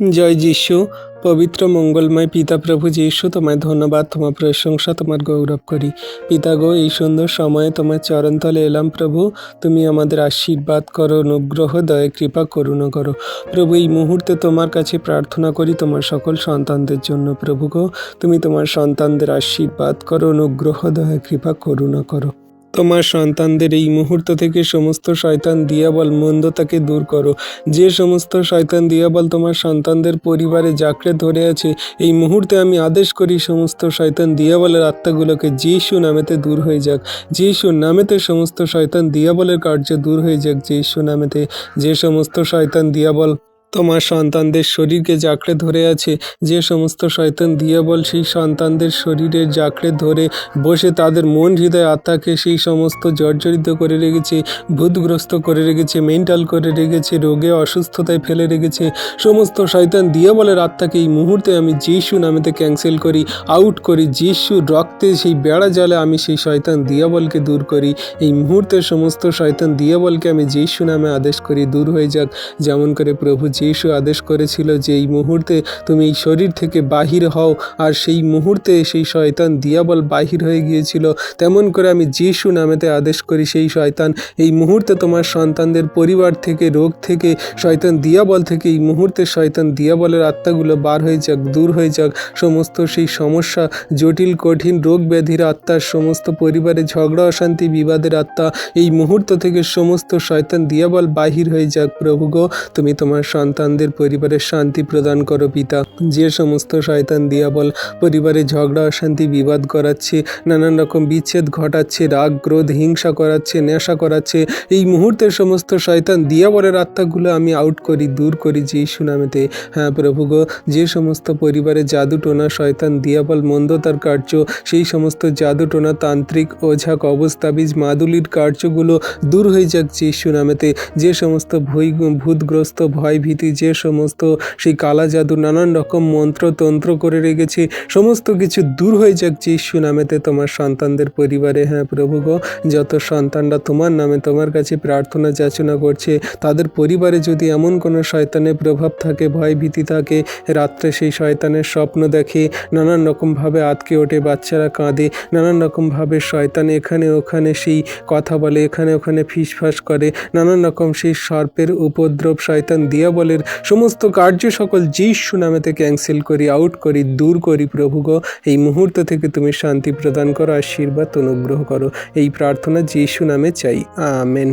জয় যিশু, পবিত্র মঙ্গলময় পিতা প্রভু যিশু, তোমায় ধন্যবাদ, তোমার প্রশংসা, তোমার গৌরব করি। পিতা গো, এই সুন্দর সময়ে তোমার চরণতলে এলাম প্রভু, তুমি আমাদের আশীর্বাদ করো, অনুগ্রহ, দয়া, কৃপা, করুণা করো। প্রভু, এই মুহূর্তে তোমার কাছে প্রার্থনা করি, তোমার সকল সন্তানদের জন্য। প্রভু গো, তুমি তোমার সন্তানদের আশীর্বাদ করো, অনুগ্রহ, দয়া, কৃপা, করুণা করো। তোমার সন্তানদের এই মুহূর্ত থেকে সমস্ত শয়তান দিয়াবল মন্দতাকে দূর করো। যে সমস্ত শয়তান দিয়াবল তোমার সন্তানদের পরিবারে জাকড়ে ধরে আছে, এই মুহূর্তে আমি আদেশ করি সমস্ত শয়তান দিয়াবলের আত্মাগুলোকে যিশু নামেতে দূর হয়ে যাক। যিশু নামেতে সমস্ত শয়তান দিয়াবলের কার্য দূর হয়ে যাক, যিশু নামেতে। যে সমস্ত শয়তান দিয়াবল তোমার সন্তানদের শরীরকে জাকড়ে ধরে আছে। যে সমস্ত শয়তান দিয়াবল সেই সন্তানদের শরীরে জাকড়ে ধরে বসে তাদের মন, হৃদয়, আত্মাকে সেই সমস্ত জর্জরিত করে রেখেছে, ভূতগ্রস্ত করে রেখেছে, মেন্টাল করে রেখেছে, রোগে অসুস্থতায় ফেলে রেখেছে। সমস্ত শয়তান দিয়াবলের আত্মাকে এই মুহূর্তে আমি যিশু নামেতে ক্যান্সেল করি আউট করি। যিশু রক্তে সেই বেড়া জলে আমি সেই শয়তান দিয়াবলকে দূর করি। এই মুহূর্তে সমস্ত শয়তান দিয়াবলকে আমি যিশু নামে আদেশ করি, দূর হয়ে যাক। যেমন করে প্রভু যিশু আদেশ করেছিল যে এই মুহূর্তে তুমি এই শরীর থেকে বাহির হও, আর সেই মুহূর্তে সেই শয়তান দিয়াবল বাহির হয়ে গিয়েছিল। তেমন করে আমি যিশু নামেতে আদেশ করি, সেই শয়তান, এই মুহূর্তে তোমার সন্তানদের পরিবার থেকে, রোগ থেকে, শয়তান দিয়াবল থেকে, এই মুহূর্তে শয়তান দিয়াবলের আত্মাগুলো বার হয়ে যাক, দূর হয়ে যাক। সমস্ত সেই সমস্যা, জটিল, কঠিন রোগ ব্যাধির আত্মার সমস্ত পরিবারে ঝগড়া, অশান্তি, বিবাদের আত্মা, এই মুহূর্ত থেকে সমস্ত শয়তান দিয়াবল বাহির হয়ে যাক। প্রভু গো, তুমি তোমার সন্তানদের পরিবারে শান্তি প্রদান করো পিতা। যে সমস্ত শয়তান দিয়াবল পরিবারে ঝগড়া, অশান্তি, বিবাদ করাচ্ছে, নানান রকম বিচ্ছেদ ঘটাচ্ছে, রাগ, ক্রোধ, হিংসা করাচ্ছে, নেশা করাচ্ছে, এই মুহূর্তের সমস্ত শয়তান দিয়াবলের আত্মাগুলো আমি আউট করি, দূর করি যিশু নামেতে। হ্যাঁ প্রভু গো, যে সমস্ত পরিবারে জাদু টোনা শয়তান দিয়াবল মন্দতার কার্য, সেই সমস্ত জাদু টোনা তান্ত্রিক ওঝা কবস্তাবিজ মাদুলির কার্যগুলো দূর হয়ে যাক যে নামেতে। যে সমস্ত ভূতগ্রস্ত ভয় ভীতি যে সমস্ত সেই কালা জাদু নানান রকম মন্ত্র তন্ত্র করে রেখেছি, সমস্ত কিছু দূর হয়ে যাক যিশু নামেতে তোমার সন্তানদের পরিবারে। হ্যাঁ প্রভু গো, যত সন্তানরা তোমার নামে তোমার কাছে প্রার্থনা যাচনা করছে, তাদের পরিবারে যদি এমন কোনো শয়তানের প্রভাব থাকে ভয় ভীতি থাকে, রাত্রে সেই শয়তানের স্বপ্ন দেখে, নানান রকমভাবে আতকে ওঠে, বাচ্চারা কাঁদে, নানান রকমভাবে শয়তান এখানে ওখানে সেই কথা বলে, এখানে ওখানে ফিসফাস করে, নানান রকম সেই সর্পের উপদ্রব শয়তান দিয়াবলের সমস্ত কার্য সকল যিশু থেকে ক্যান্সেল করি আউট করি, দূর করি প্রভু এই মুহূর্ত থেকে তুমি শান্তি প্রদান করো, আশীর্বাদ, অনুগ্রহ করো। এই প্রার্থনা যিশু নামে চাই। আমেন।